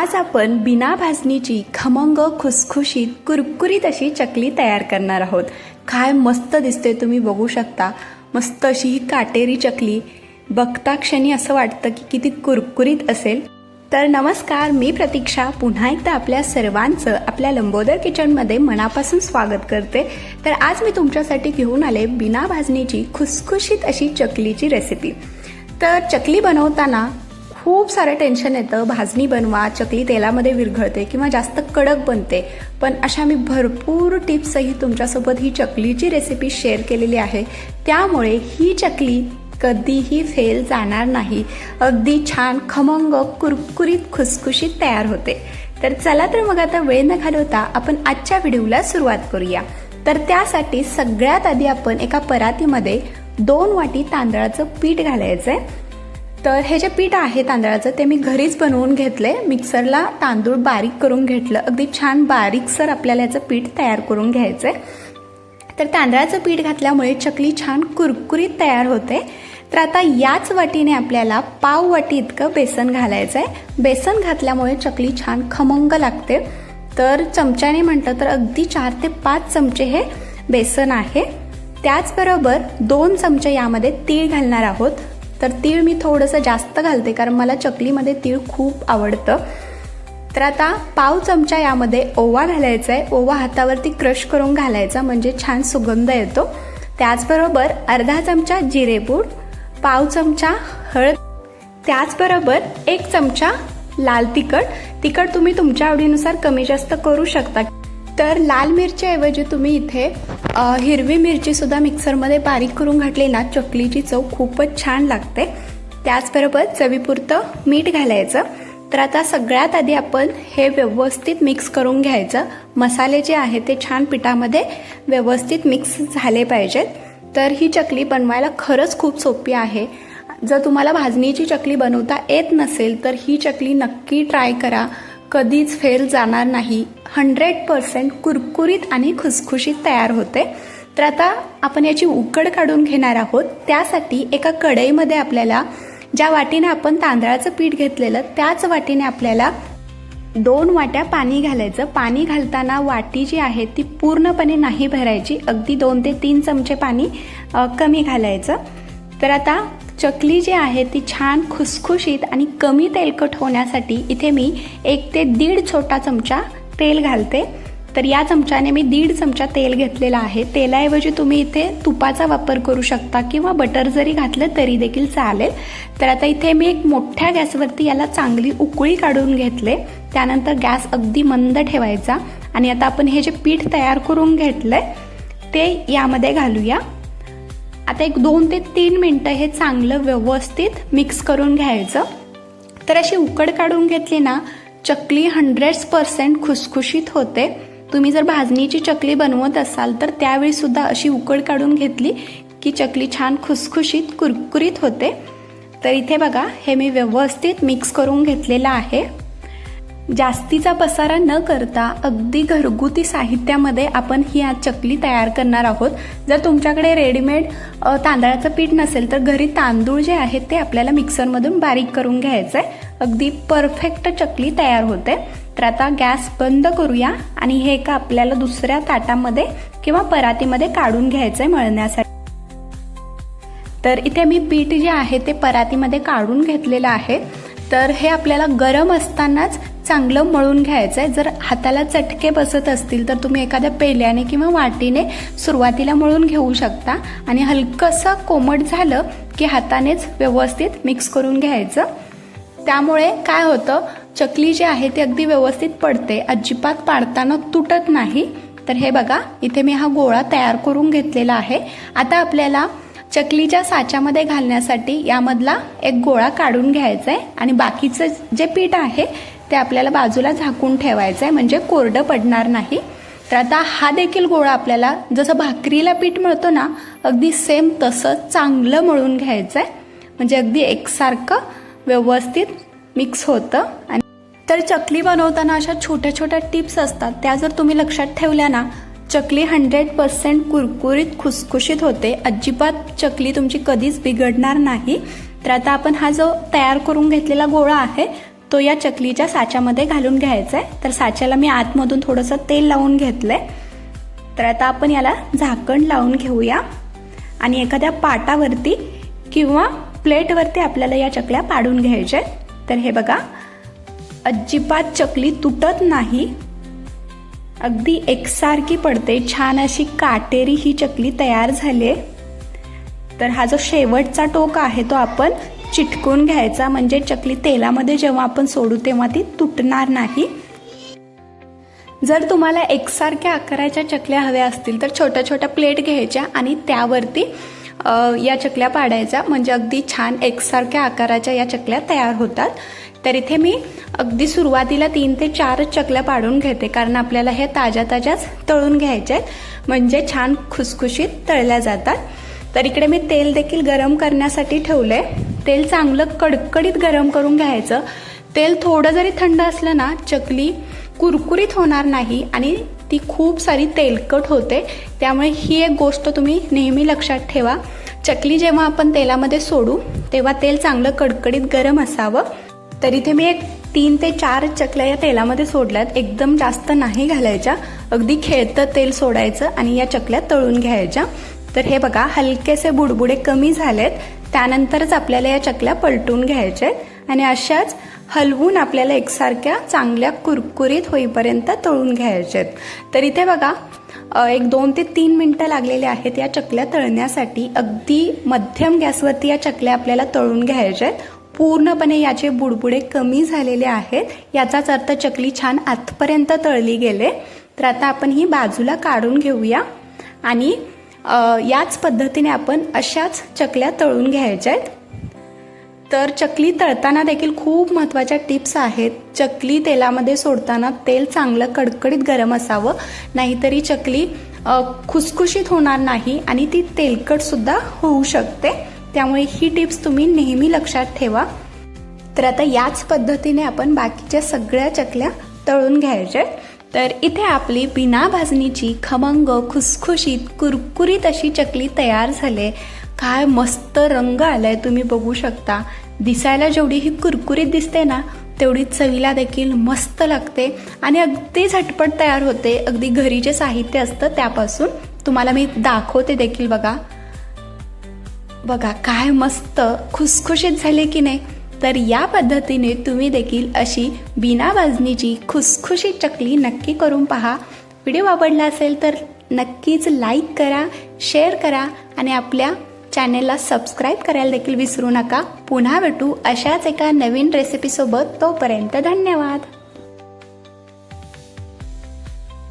आज आपण बिना भाजणीची खमंग खुसखुशीत कुरकुरीत अशी चकली तयार करणार आहोत. काय मस्त दिसते तुम्ही बघू शकता. मस्त अशी ही काटेरी चकली. बघता क्षणी असं वाटतं की किती कुरकुरीत असेल. तर नमस्कार मी प्रतीक्षा. पुन्हा एकदा आपल्या सर्वांचं आपल्या लंबोदर किचनमध्ये मनापासून स्वागत करते. तर आज मी तुमच्यासाठी घेऊन आले बिना भाजणीची खुसखुशीत अशी चकलीची रेसिपी तर चकली बनवताना खूप सारं टेन्शन येतं. भाजणी बनवा चकली तेलामध्ये विरघळते किंवा जास्त कडक बनते. पण अशा मी भरपूर टिप्सही तुमच्यासोबत ही चकलीची रेसिपी शेअर केलेली आहे. त्यामुळे ही चकली कधीही फेल जाणार नाही. अगदी छान खमंग कुरकुरीत खुसखुशीत तयार होते. तर चला तर मग आता वेळ न घालवता आपण आजच्या व्हिडिओला सुरुवात करूया. तर त्यासाठी सगळ्यात आधी आपण एका परातीमध्ये दोन वाटी तांदळाचं पीठ घालायचं आहे तर हे जे पीठ आहे तांदळाचं ते मी घरीच बनवून घेतले मिक्सरला तांदूळ बारीक करून घेतलं. अगदी छान बारीकसर आपल्याला याचं पीठ तयार करून घ्यायचं आहे तर तांदळाचं पीठ घातल्यामुळे चकली छान कुरकुरीत तयार होते. तर आता याच वाटीने आपल्याला पाव वाटी इतकं बेसन घालायचं आहे बेसन घातल्यामुळे चकली छान खमंग लागते. तर चमच्याने म्हटलं तर अगदी चार ते पाच चमचे हे बेसन आहे. त्याचबरोबर दोन चमचे यामध्ये तीळ घालणार आहोत. तर तीळ मी थोडंसं जास्त घालते कारण मला चकलीमध्ये तीळ खूप आवडतं. तर आता पाव चमचा यामध्ये ओवा घालायचा आहे. ओवा हातावरती क्रश करून घालायचा म्हणजे छान सुगंध येतो. त्याचबरोबर अर्धा चमचा जिरेपूड पाव चमचा हळद त्याचबरोबर एक चमचा लाल तिखट. तिखट तुम्ही तुमच्या आवडीनुसार कमी जास्त करू शकता. तर लाल मिरच्याऐवजी तुम्ही इथे हिरवी मिरचीसुद्धा मिक्सरमध्ये बारीक करून घातली ना चकलीची चव खूपच छान लागते. त्याचबरोबर चवीपुरतं मीठ घालायचं. तर आता सगळ्यात आधी आपण हे व्यवस्थित मिक्स करून घ्यायचं. मसाले जे आहे ते छान पिठामध्ये व्यवस्थित मिक्स झाले पाहिजेत. तर ही चकली बनवायला खरंच खूप सोपी आहे. जर तुम्हाला भाजणीची चकली बनवता येत नसेल तर ही चकली नक्की ट्राय करा. कधीच फेल जाणार नाही. हंड्रेड पर्सेंट कुरकुरीत आणि खुसखुशीत तयार होते. तर आता आपण याची उकड काढून घेणार आहोत. त्यासाठी एका कढईमध्ये आपल्याला ज्या वाटीने आपण तांदळाचं पीठ घेतलेलं त्याच वाटीने आपल्याला दोन वाट्या पाणी घालायचं. पाणी घालताना वाटी जी आहे ती पूर्णपणे नाही भरायची. अगदी दोन ते तीन चमचे पाणी कमी घालायचं. तर आता चकली जी आहे ती छान खुसखुशीत आणि कमी तेलकट होण्यासाठी इथे मी एक ते दीड छोटा चमचा तेल घालते. तर या चमच्याने मी दीड चमचा तेल घेतलेला आहे. तेलाऐवजी तुम्ही इथे तुपाचा वापर करू शकता किंवा बटर जरी घातलं तरी देखील चालेल. तर आता इथे मी एक मोठ्या गॅसवरती याला चांगली उकळी काढून घेतले. त्यानंतर गॅस अगदी मंद ठेवायचा. आणि आता आपण हे जे पीठ तयार करून घेतलंय ते यामध्ये घालूया. आता एक दोन ते तीन मिनटं हे चांगलं व्यवस्थित मिक्स करून घ्यायचं. तर अशी उकड काढून घेतली ना चकली हंड्रेड पर्सेंट खुसखुशीत होते. तुम्ही जर भाजणीची चकली बनवत असाल तर त्यावेळी सुद्धा अशी उकड काढून घेतली की चकली छान खुसखुशीत कुरकुरीत होते. तर इथे बघा हे मी व्यवस्थित मिक्स करून घेतलेलं आहे. जास्तीचा पसारा न करता अगदी घरगुती साहित्यामध्ये आपण ही आज चकली तयार करणार आहोत. जर तुमच्याकडे रेडीमेड तांदळाचं पीठ नसेल तर घरी तांदूळ जे आहेत ते आपल्याला मिक्सरमधून बारीक करून घ्यायचं आहे अगदी परफेक्ट चकली तयार होते. तर आता गॅस बंद करूया आणि हे का आपल्याला दुसऱ्या ताटामध्ये किंवा परातीमध्ये काढून घ्यायचं आहे मळण्यासाठी. तर इथे मी पीठ जे आहे ते परातीमध्ये काढून घेतलेलं आहे. तर हे आपल्याला गरम असतानाच चांगलं मळून घ्यायचं आहे जर हाताला चटके बसत असतील तर तुम्ही एखाद्या पेल्याने किंवा वाटीने सुरुवातीला मळून घेऊ शकता. आणि हलकंसं कोमट झालं की हातानेच व्यवस्थित मिक्स करून घ्यायचं. त्यामुळे काय होतं चकली जी आहे ती अगदी व्यवस्थित पडते. अजिबात पाडताना तुटत नाही. तर हे बघा इथे मी हा गोळा तयार करून घेतलेला आहे. आता आपल्याला चकलीच्या साच्यामध्ये घालण्यासाठी यामधला एक गोळा काढून घ्यायचा आहे आणि बाकीचं जे पीठ आहे ते आपल्याला बाजूला झाकून ठेवायचं आहे म्हणजे कोरडं पडणार नाही. तर आता हा देखील गोळा आपल्याला जसं भाकरीला पीठ मिळतो ना अगदी सेम तसं चांगलं मळून घ्यायचं आहे म्हणजे अगदी एकसारखं व्यवस्थित मिक्स होतं. आणि तर चकली बनवताना अशा छोट्या छोट्या टिप्स असतात. त्या जर तुम्ही लक्षात ठेवल्या ना चकली हंड्रेड पर्सेंट कुरकुरीत खुसखुशीत होते. अजिबात चकली तुमची कधीच बिघडणार नाही. तर आता आपण हा जो तयार करून घेतलेला गोळा आहे तो या चकलीच्या साच्यामध्ये घालून घ्यायचा आहे तर साच्याला मी आतमधून थोडंसं तेल लावून घेतलं आहे तर आता आपण याला झाकण लावून घेऊया. आणि एखाद्या पाटावरती किंवा प्लेटवरती आपल्याला या चकल्या पाडून घ्यायच्या आहेत. तर हे बघा अजिबात चकली तुटत नाही. अगदी एकसारखी पडते. छान अशी काटेरी ही चकली तयार झाली आहे. तर हा जो शेवटचा टोक आहे तो आपण चिटकून घ्यायचा. म्हणजे चकली तेलामध्ये जेव्हा आपण सोडू तेव्हा ती तुटणार नाही. जर तुम्हाला एकसारख्या आकाराच्या चकल्या हव्या असतील तर छोट्या छोट्या प्लेट घ्यायच्या आणि त्यावरती या चकल्या पाडायच्या. म्हणजे अगदी छान एकसारख्या आकाराच्या या चकल्या तयार होतात. तर इथे मी अगदी सुरुवातीला तीन ते चारच चकल्या पाडून घेते कारण आपल्याला हे ताज्या ताज्याच तळून घ्यायच्या आहेत. म्हणजे छान खुसखुशीत तळल्या जातात. तर इकडे मी तेल देखील गरम करण्यासाठी ठेवलं आहे तेल चांगलं कडकडीत गरम करून घ्यायचं. तेल थोडं जरी थंड असलं ना चकली कुरकुरीत होणार नाही आणि ती खूप सारी तेलकट होते. त्यामुळे ही एक गोष्ट तुम्ही नेहमी लक्षात ठेवा. चकली जेव्हा आपण तेलामध्ये सोडू तेव्हा तेल चांगलं कडकडीत गरम असावं. तर इथे मी एक तीन ते चार चकल्या या तेलामध्ये सोडल्यात. एकदम जास्त नाही घालायच्या. अगदी खेळतं तेल सोडायचं आणि या चकल्या तळून घ्यायच्या. तर हे बघा हलकेसे बुडबुडे कमी झालेत. त्यानंतरच आपल्याला या चकल्या पलटून घ्यायच्या आहेत आणि अशाच हलवून आपल्याला एकसारख्या चांगल्या कुरकुरीत होईपर्यंत तळून घ्यायच्या आहेत. तर इथे बघा एक दोन ते तीन मिनटं लागलेले आहेत या चकल्या तळण्यासाठी. अगदी मध्यम गॅसवरती या चकल्या आपल्याला तळून घ्यायच्या आहेत. पूर्णपणे याचे बुडबुडे कमी झालेले आहेत. याचाच अर्थ चकली छान आतपर्यंत तळली गेले. तर आता आपण ही बाजूला काढून घेऊया आणि याच पद्धतीने आपण अशाच चकल्या तळून घ्यायच्या आहेत. तर चकली तळताना देखील खूप महत्त्वाच्या टिप्स आहेत. चकली तेलामध्ये सोडताना तेल चांगलं कडकडीत गरम असावं. नाहीतरी चकली खुसखुशीत होणार नाही आणि ती तेलकटसुद्धा होऊ शकते. त्यामुळे ही टिप्स तुम्ही नेहमी लक्षात ठेवा. तर आता याच पद्धतीने आपण बाकीच्या सगळ्या चकल्या तळून घ्यायच्या आहेत. तर इथे आपली बिना भाजणीची खमंग खुसखुशीत कुरकुरीत अशी चकली तयार झाले. काय मस्त रंग आलाय तुम्ही बघू शकता. दिसायला जेवढी ही कुरकुरीत दिसते ना तेवढी चवीला देखील मस्त लागते. आणि अगदी झटपट तयार होते. अगदी घरी जे साहित्य असतं त्यापासून तुम्हाला मी दाखवते देखील बघा. बघा काय मस्त खुसखुशीत झाले की नाही. तर या पद्धतीने तुम्ही देखील अशी बिना भाजणीची खुसखुशी चकली नक्की करून पहा. व्हिडिओ आवडला असेल तर नक्कीच लाईक करा शेअर करा आणि आपल्या चॅनेलला सबस्क्राईब करायला देखील विसरू नका. पुन्हा भेटू अशाच एका नवीन रेसिपीसोबत तोपर्यंत धन्यवाद.